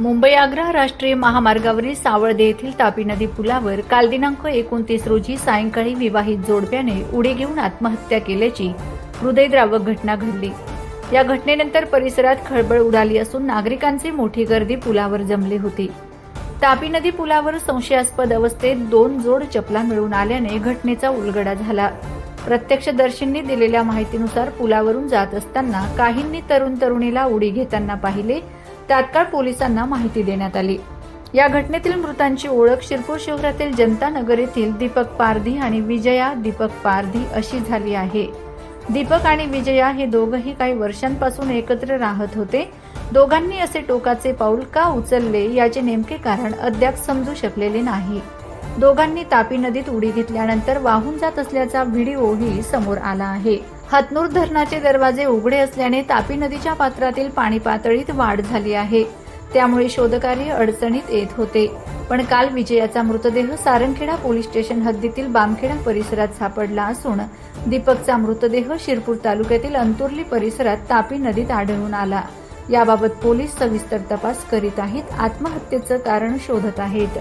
मुंबई आग्रा राष्ट्रीय महामार्गावरील सावळदे येथील तापी नदी पुलावर काल दिनांक एकोणतीस रोजी सायंकाळी विवाहित जोडप्याने उडी घेऊन आत्महत्या केल्याची हृदयद्रावक घटना घडली. या घटनेनंतर परिसरात खळबळ उडाली असून नागरिकांची मोठी गर्दी पुलावर जमली होती. तापी नदी पुलावर संशयास्पद अवस्थेत दोन जोड चपला मिळून आल्याने घटनेचा उलगडा झाला. प्रत्यक्षदर्शींनी दिलेल्या माहितीनुसार पुलावरून जात असताना काहींनी तरुण तरुणीला उडी घेताना पाहिले तात्काळ पोलिसांना माहिती देण्यात आली. या घटनेतील मृतांची ओळख शिरपूर शहरातील जनता नगर येथील दीपक पारधी आणि विजया दीपक पारधी अशी झाली आहे. दीपक आणि विजया हे दोघंही काही वर्षांपासून एकत्र राहत होते. दोघांनी असे टोकाचे पाऊल का उचलले याचे नेमके कारण अद्याप समजू शकलेले नाही. दोघांनी तापी नदीत उडी घेतल्यानंतर वाहून जात असल्याचा व्हिडिओही समोर आला आहे. हतनूर धरणाचे दरवाजे उघडे असल्याने तापी नदीच्या पात्रातील पाणी पातळीत वाढ झाली आहे. त्यामुळे शोधकार्य अडचणीत येत होते. पण काल विजयाचा मृतदेह सारंगखेडा पोलीस स्टेशन हद्दीतील बामखेडा परिसरात सापडला असून दीपकचा मृतदेह शिरपूर तालुक्यातील अंतुर्ली परिसरात तापी नदीत आढळून आला. याबाबत पोलीस सविस्तर तपास करीत आहेत. आत्महत्येचं कारण शोधत आहेत.